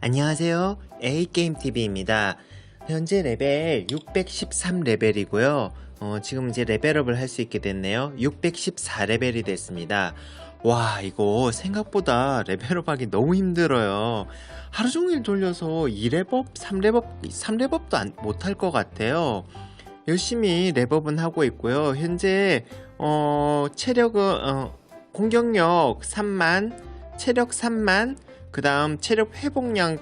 안녕하세요. A게임TV입니다. 현재 레벨 613레벨이고요. 어, 지금 이제 레벨업을 할 수 있게 됐네요. 614레벨이 됐습니다. 와, 이거 생각보다 레벨업 하기 너무 힘들어요. 하루 종일 돌려서 2레벨업, 3레벨업, 3레벨업도 못할 것 같아요. 열심히 랩업은 하고 있고요. 현재, 어, 체력은, 어, 공격력 3만, 체력 3만, 그 다음 체력 회복량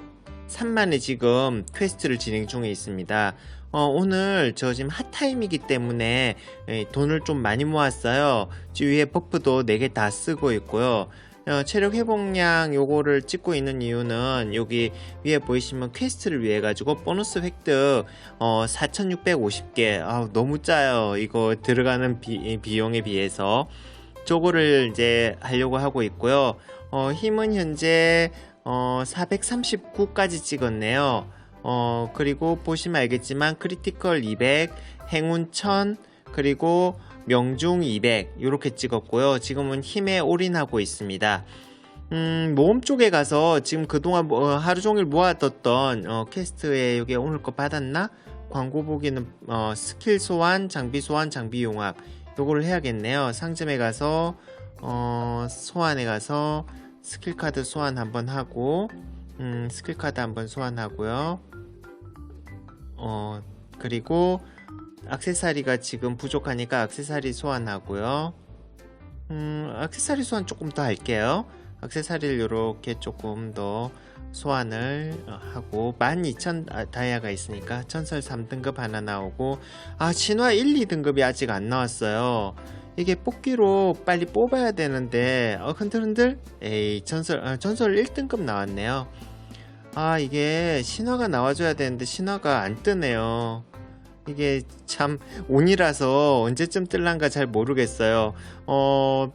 3만에 지금 퀘스트를 진행 중에 있습니다. 어, 오늘 저 지금 핫타임이기 때문에 에, 돈을 좀 많이 모았어요. 위에 버프도 4개 다 쓰고 있고요. 어, 체력 회복량 요거를 찍고 있는 이유는 여기 위에 보이시면 퀘스트를 위해 가지고 보너스 획득 어, 4650개 아, 너무 짜요 이거 들어가는 비, 비용에 비해서 저거를 이제 하려고 하고 있고요 어, 힘은 현재 어, 439까지 찍었네요 어, 그리고 보시면 알겠지만 크리티컬 200 행운 1000 그리고 명중 200 이렇게 찍었고요. 지금은 힘에 올인하고 있습니다. 음, 모험 쪽에 가서 지금 그동안 뭐, 하루 종일 모아뒀던 어, 퀘스트에 여기 오늘 거 받았나? 광고 보기는 어, 스킬 소환, 장비 소환, 장비 용합 요거를 해야겠네요. 상점에 가서 어, 소환에 가서 스킬 카드 소환 한번 하고 음, 스킬 카드 한번 소환하고요. 어, 그리고 악세사리가 지금 부족하니까 악세사리 소환하고요. 음, 악세사리 소환 조금 더 할게요. 악세사리를 이렇게 조금 더 소환을 어, 하고 12,000 아, 다이아가 있으니까 전설 3등급 하나 나오고 아 진화 1, 2등급이 아직 안 나왔어요. 이게 뽑기로 빨리 뽑아야 되는데 어, 흔들흔들 에이 전설 아, 전설 1등급 나왔네요. 아 이게 신화가 나와줘야 되는데 신화가 안 뜨네요. 이게 참 운이라서 언제쯤 뜰란가 잘 모르겠어요. 어,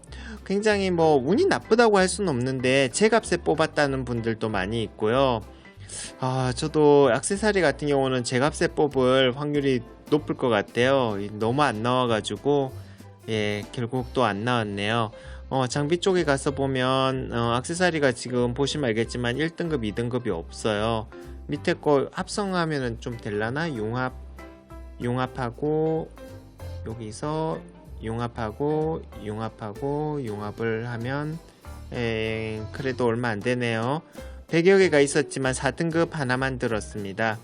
굉장히 뭐 운이 나쁘다고 할 수는 없는데 제 값에 뽑았다는 분들도 많이 있고요. 아, 저도 액세서리 같은 경우는 제 값에 뽑을 확률이 높을 것 같아요. 너무 안 나와가지고 예, 결국 또 안 나왔네요. 어, 장비 쪽에 가서 보면 어, 액세서리가 지금 보시면 알겠지만 1등급, 2등급이 없어요. 밑에 거 합성하면은 좀 될라나? 융합 융합하고 여기서 융합하고 융합하고 융합을 하면 에, 그래도 얼마 안 되네요. 100여 개가 있었지만 4등급 하나만 들었습니다.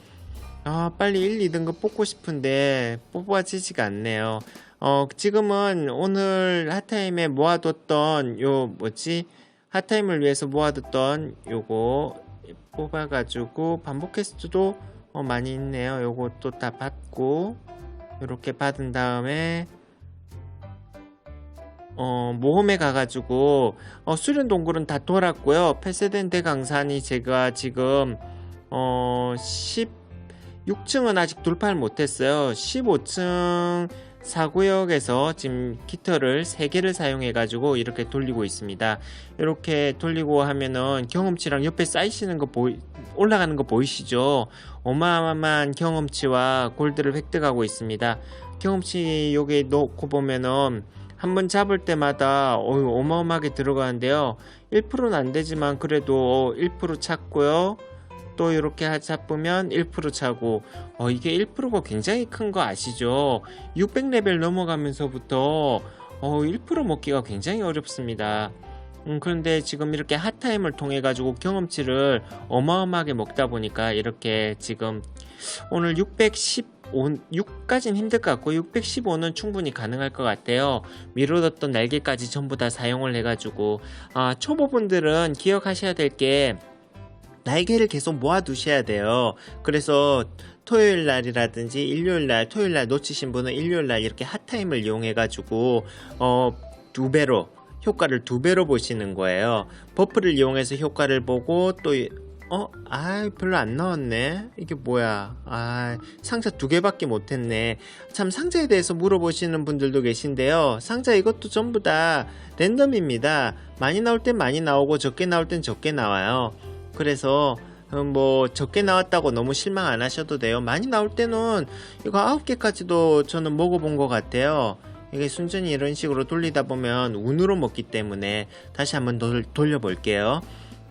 아, 빨리 1, 2등급 뽑고 싶은데 뽑아지지가 않네요. 어, 지금은 오늘 핫타임에 모아뒀던 요 뭐지? 핫타임을 위해서 모아뒀던 요거 뽑아가지고 반복 퀘스트도 어, 많이 있네요. 요것도 다 받고 이렇게 받은 다음에 어, 모험에 가가지고 어, 수련 동굴은 다 돌았고요. 폐쇄된 대강산이 제가 지금 어, 16층은 아직 돌파를 못했어요. 15층 사구역에서 지금 기터를 3개를 사용해 가지고 이렇게 돌리고 있습니다. 이렇게 돌리고 하면은 경험치랑 옆에 쌓이시는 거 보이, 올라가는 거 보이시죠? 어마어마한 경험치와 골드를 획득하고 있습니다. 경험치 여기 놓고 보면은 한번 잡을 때마다 어휴, 어마어마하게 들어가는데요. 1%는 안 되지만 그래도 1% 찾고요. 또 이렇게 잡으면 1% 차고 어, 이게 1%가 굉장히 큰 거 아시죠? 600레벨 넘어가면서부터 어, 1% 먹기가 굉장히 어렵습니다. 음, 그런데 지금 이렇게 핫타임을 통해 가지고 경험치를 어마어마하게 먹다 보니까 이렇게 지금 오늘 615 6까지는 힘들 것 같고 615는 충분히 가능할 것 같아요. 미뤄뒀던 날개까지 전부 다 사용을 해가지고 아, 초보분들은 기억하셔야 될게 날개를 계속 모아두셔야 돼요. 그래서 토요일 날이라든지 일요일 날, 토요일 날 놓치신 분은 일요일 날 이렇게 핫타임을 이용해가지고 어, 두 배로 효과를 두 배로 보시는 거예요. 버프를 이용해서 효과를 보고 또 어? 아 별로 안 나왔네 이게 뭐야 아 상자 두 개밖에 못했네 참 상자에 대해서 물어보시는 분들도 계신데요 상자 이것도 전부 다 랜덤입니다 많이 나올 땐 많이 나오고 적게 나올 땐 적게 나와요 그래서 음, 뭐 적게 나왔다고 너무 실망 안 하셔도 돼요. 많이 나올 때는 이거 아홉 개까지도 저는 먹어본 것 같아요. 이게 순전히 이런 식으로 돌리다 보면 운으로 먹기 때문에 다시 한번 돌, 돌려볼게요.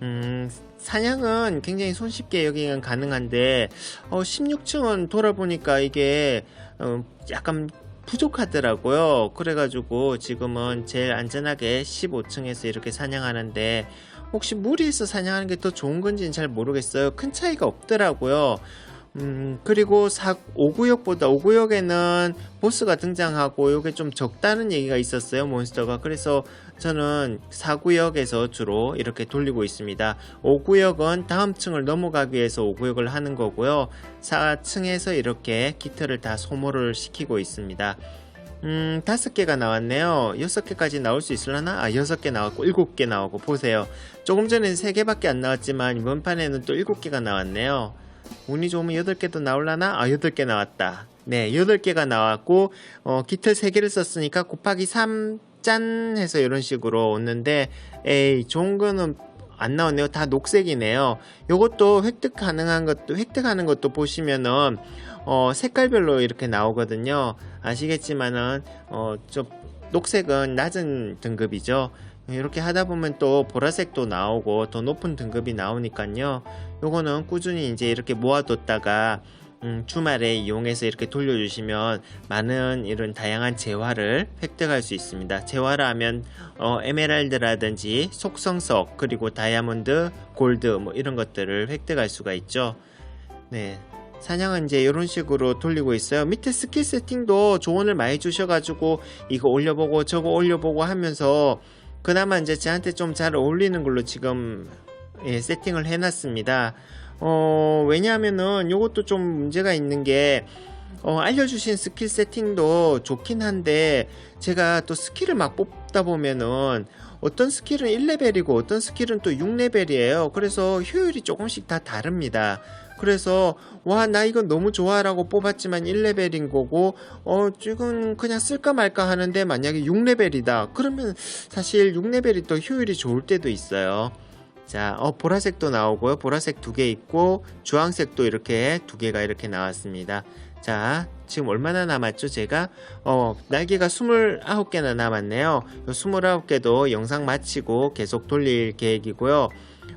음, 사냥은 굉장히 손쉽게 여기가 가능한데 어, 16층은 돌아보니까 이게 어, 약간 부족하더라고요. 그래가지고 지금은 제일 안전하게 15층에서 이렇게 사냥하는데 혹시 무리해서 사냥하는 게 더 좋은 건지는 잘 모르겠어요. 큰 차이가 없더라고요. 음, 그리고 4, 5구역보다 5구역에는 보스가 등장하고 이게 좀 적다는 얘기가 있었어요, 몬스터가. 그래서 저는 4구역에서 주로 이렇게 돌리고 있습니다. 5구역은 다음 층을 넘어가기 위해서 5구역을 하는 거고요. 4층에서 이렇게 기틀을 다 소모를 시키고 있습니다. 음, 다섯 개가 나왔네요. 여섯 개까지 나올 수 있으려나? 아, 여섯 개 나왔고, 일곱 개 나오고, 보세요. 조금 전에 세 개밖에 안 나왔지만, 이번 판에는 또 일곱 개가 나왔네요. 운이 좋으면 여덟 개도 나올라나? 아, 여덟 개 나왔다. 네, 여덟 개가 나왔고, 어, 기틀 세 개를 썼으니까 곱하기 3, 짠! 해서 이런 식으로 오는데, 에이, 좋은 거는 안 나왔네요. 다 녹색이네요. 요것도 획득 가능한 것도, 획득하는 것도 보시면은, 어, 색깔별로 이렇게 나오거든요. 아시겠지만은, 어, 좀, 녹색은 낮은 등급이죠. 이렇게 하다 보면 또 보라색도 나오고 더 높은 등급이 나오니까요. 요거는 꾸준히 이제 이렇게 모아뒀다가 음, 주말에 이용해서 이렇게 돌려주시면 많은 이런 다양한 재화를 획득할 수 있습니다. 재화를 하면 어, 에메랄드라든지 속성석 그리고 다이아몬드, 골드 뭐 이런 것들을 획득할 수가 있죠. 네. 사냥은 이제 이런 식으로 돌리고 있어요. 밑에 스킬 세팅도 조언을 많이 주셔가지고 이거 올려보고 저거 올려보고 하면서 그나마 이제 저한테 좀 잘 어울리는 걸로 지금 예, 세팅을 해놨습니다. 어, 왜냐하면은 요것도 좀 문제가 있는 게 어, 알려주신 스킬 세팅도 좋긴 한데 제가 또 스킬을 막 뽑다 보면은 어떤 스킬은 1레벨이고 어떤 스킬은 또 6레벨이에요. 그래서 효율이 조금씩 다 다릅니다. 그래서 와 나 이건 너무 좋아라고 뽑았지만 1레벨인 거고 어 지금 그냥 쓸까 말까 하는데 만약에 6레벨이다 그러면 사실 6레벨이 또 효율이 좋을 때도 있어요 자 어, 보라색도 나오고요. 보라색 두 개 있고 주황색도 이렇게 두 개가 이렇게 나왔습니다. 자 지금 얼마나 남았죠? 제가? 어 날개가 29개나 남았네요. 요 29개도 영상 마치고 계속 돌릴 계획이고요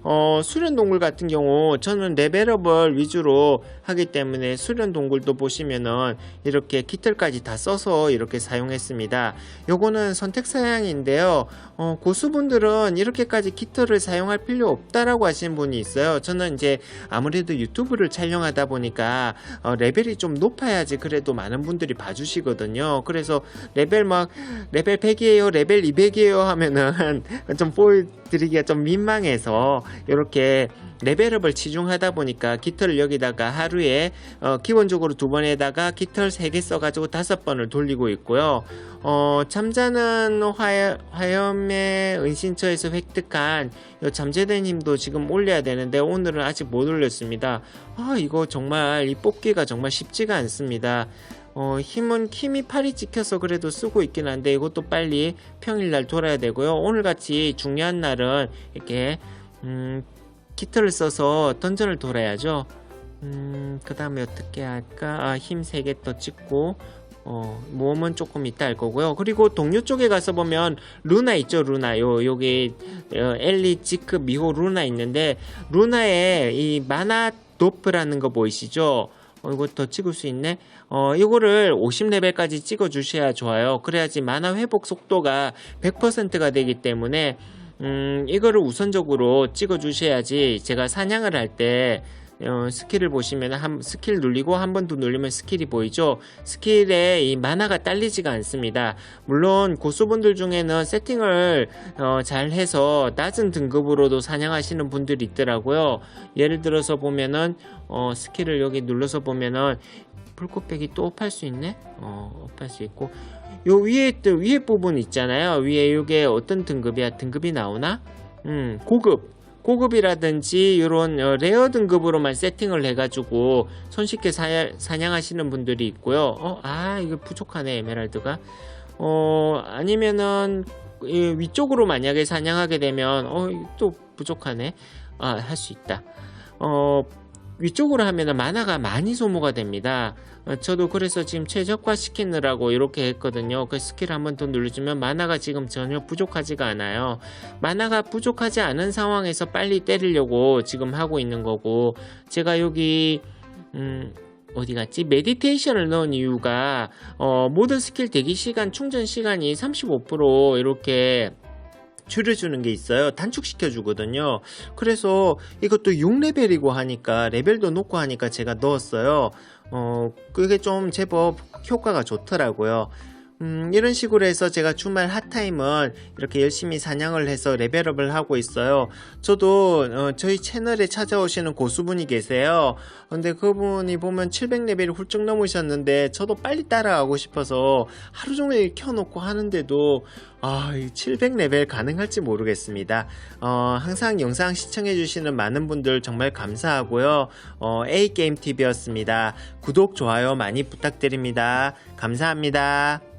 어, 수련 동굴 같은 경우 저는 레벨업을 위주로 하기 때문에 수련 동굴도 보시면은 이렇게 키틀까지 다 써서 이렇게 사용했습니다. 요거는 선택 사양인데요. 어, 고수분들은 이렇게까지 키틀을 사용할 필요 없다라고 하시는 분이 있어요. 저는 이제 아무래도 유튜브를 촬영하다 보니까 어, 레벨이 좀 높아야지 그래도 많은 분들이 봐주시거든요. 그래서 레벨 막 레벨 100이에요, 레벨 200이에요 하면은 좀 보여 드리기가 좀 민망해서 이렇게 레벨업을 치중하다 보니까 깃털을 여기다가 하루에 어, 기본적으로 두 번에다가 깃털 세 개 써가지고 다섯 번을 돌리고 있고요. 어, 화염, 화염의 은신처에서 획득한 요 잠재된 힘도 지금 올려야 되는데 오늘은 아직 못 올렸습니다. 아 이거 정말 이 뽑기가 정말 쉽지가 않습니다. 어, 힘은 힘이 팔이 찍혀서 그래도 쓰고 있긴 한데 이것도 빨리 평일날 돌아야 되고요. 오늘같이 중요한 날은 이렇게 음, 키트를 써서 던전을 돌아야죠. 음, 그 다음에 어떻게 할까? 아, 힘 3개 더 찍고, 어, 몸은 조금 이따 할 거고요. 그리고 동료 쪽에 가서 보면 루나 있죠, 루나. 요, 여기, 어, 엘리, 지크, 미호, 루나 있는데, 루나의 이 마나 도프라는 거 보이시죠? 어, 이거 더 찍을 수 있네? 어, 이거를 50레벨까지 찍어 주셔야 좋아요. 그래야지 만화 회복 속도가 100%가 되기 때문에, 음, 이거를 우선적으로 찍어 주셔야지 제가 사냥을 할때 어, 스킬을 보시면 한 스킬 눌리고 한 번더 누르면 스킬이 보이죠 스킬에 이 만화가 딸리지가 않습니다 물론 고수분들 중에는 세팅을 어, 잘 해서 낮은 등급으로도 사냥하시는 분들이 있더라고요 예를 들어서 보면은 어, 스킬을 여기 눌러서 보면은 불꽃배기 또팔 수 있네 어, 팔 수 있고 요 위에 또 위에 부분 있잖아요. 위에 이게 어떤 등급이야? 등급이 나오나? 음, 고급. 고급이라든지 이런 어, 레어 등급으로만 세팅을 해가지고 손쉽게 사, 사냥하시는 분들이 있고요. 어, 아 이거 부족하네 에메랄드가. 어 아니면은 이 위쪽으로 만약에 사냥하게 되면 어 또 부족하네. 아 할 수 있다. 어 위쪽으로 하면 만화가 많이 소모가 됩니다. 어, 저도 그래서 지금 최적화 시키느라고 이렇게 했거든요. 그 스킬 한 번 더 눌러주면 만화가 지금 전혀 부족하지가 않아요. 만화가 부족하지 않은 상황에서 빨리 때리려고 지금 하고 있는 거고 제가 여기 음 어디 갔지? 메디테이션을 넣은 이유가 어, 모든 스킬 대기 시간 충전 시간이 35% 이렇게 줄여주는 게 있어요. 단축시켜 주거든요. 그래서 이것도 6레벨이고 하니까 레벨도 높고 하니까 제가 넣었어요. 어, 그게 좀 제법 효과가 좋더라고요. 음, 이런 식으로 해서 제가 주말 핫타임은 이렇게 열심히 사냥을 해서 레벨업을 하고 있어요. 저도 어, 저희 채널에 찾아오시는 고수분이 계세요. 근데 그분이 보면 700레벨이 훌쩍 넘으셨는데 저도 빨리 따라가고 싶어서 하루 종일 켜놓고 하는데도 아, 700레벨 가능할지 모르겠습니다. 어, 항상 영상 시청해주시는 많은 분들 정말 감사하고요. 어, A게임TV였습니다. 구독, 좋아요 많이 부탁드립니다. 감사합니다.